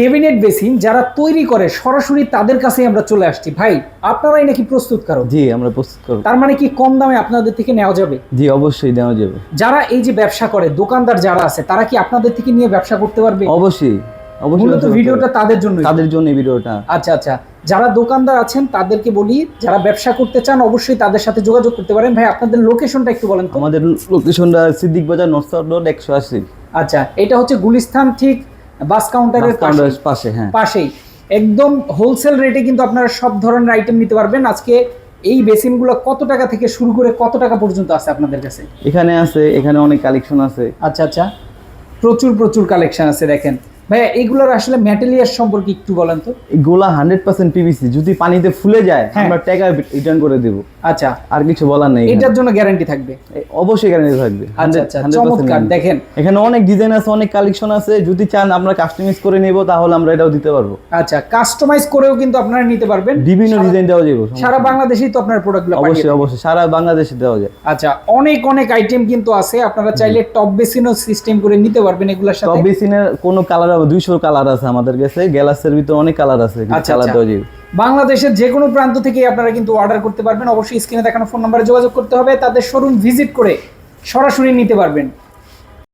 Cabinet basin যারা তৈরি করে সরাসরি তাদের কাছেই আমরা চলে আসছি। ভাই আপনারাই নাকি প্রস্তুতকারক জি আমরা প্রস্তুত করব তার মানে কি কম দামে আপনাদের থেকে নেওয়া যাবে? জি অবশ্যই দেওয়া যাবে। যারা এই যে ব্যবসা করে দোকানদার যারা আছে তারা কি আপনাদের থেকে নিয়ে ব্যবসা করতে পারবে? অবশ্যই অবশ্যই মূলত ভিডিওটা তাদের জন্য তাদের জন্য এই ভিডিওটা। আচ্ছা আচ্ছা। যারা দোকানদার আছেন তাদেরকে বলি যারা ব্যবসা করতে চান অবশ্যই তাদের সাথে যোগাযোগ করতে পারেন। ভাই আপনাদের লোকেশনটা একটু বলেন তো। আমাদের লোকেশনটা সিদ্দিক বাজার নর্থ রোড একশো আশি। আচ্ছা এটা হচ্ছে গুলিস্তান ঠিক বাস কাউন্টারের পাশে হ্যাঁ। পাশেই। একদম হোলসেল রেটে কিন্তু আপনারা সব ধরনের আইটেম নিতে পারবেন। আজকে এই বেসিনগুলো কত টাকা থেকে শুরু করে কত টাকা পর্যন্ত আছে আপনাদের কাছে? এখানে আছে এখানে অনেক কালেকশন আছে। আচ্ছা আচ্ছা। প্রচুর প্রচুর কালেকশন আছে দেখেন। ভাইয়া এইগুলোর আসলে ম্যাটেরিয়াল সম্পর্কে একটু বলেন তো। এগুলা হান্ড্রেড পার্সেন্ট পিভিসি যদি পানিতে ফুলে যায় হ্যাঁ। আমরা টাকা রিটার্ন করে দেব। আচ্ছা। আর কিছু বলার নেই এটার জন্য গ্যারান্টি থাকবে। অবশ্যই গ্যারান্টি থাকবে। আচ্ছা আচ্ছা চমৎকার দেখেন। এখানে অনেক ডিজাইন আছে অনেক কালেকশন আছে। যদি চান আমরা কাস্টমাইজ করে নেব তাহলে আমরা এটাও দিতে পারব। আচ্ছা কাস্টমাইজ করেও কিন্তু আপনারা নিতে পারবেন। বিভিন্ন ডিজাইন দেওয়া যাবে। সারা বাংলাদেশেই তো আপনার প্রোডাক্টগুলো অবশ্যই অবশ্যই সারা বাংলাদেশে দেওয়া যায়। আচ্ছা অনেক অনেক আইটেম কিন্তু আছে। আপনারা চাইলে টপ বেসিনও সিস্টেম করে নিতে পারবেন এগুলোর সাথে। টপ বেসিনের কোনো কালার দুইশো কালার আছে আমাদের কাছে। গ্যালাসের ভিতরে অনেক কালার আছে আচ্ছা, কালার আচ্ছা। দেওয়া যাবে বাংলাদেশের যে কোনো প্রান্ত থেকে আপনারা কিন্তু অর্ডার করতে পারবেন। অবশ্যই স্ক্রিনে দেখানো ফোন নাম্বারে যোগাযোগ করতে হবে। তাদের শোরুম ভিজিট করে সরাসরি নিতে পারবেন।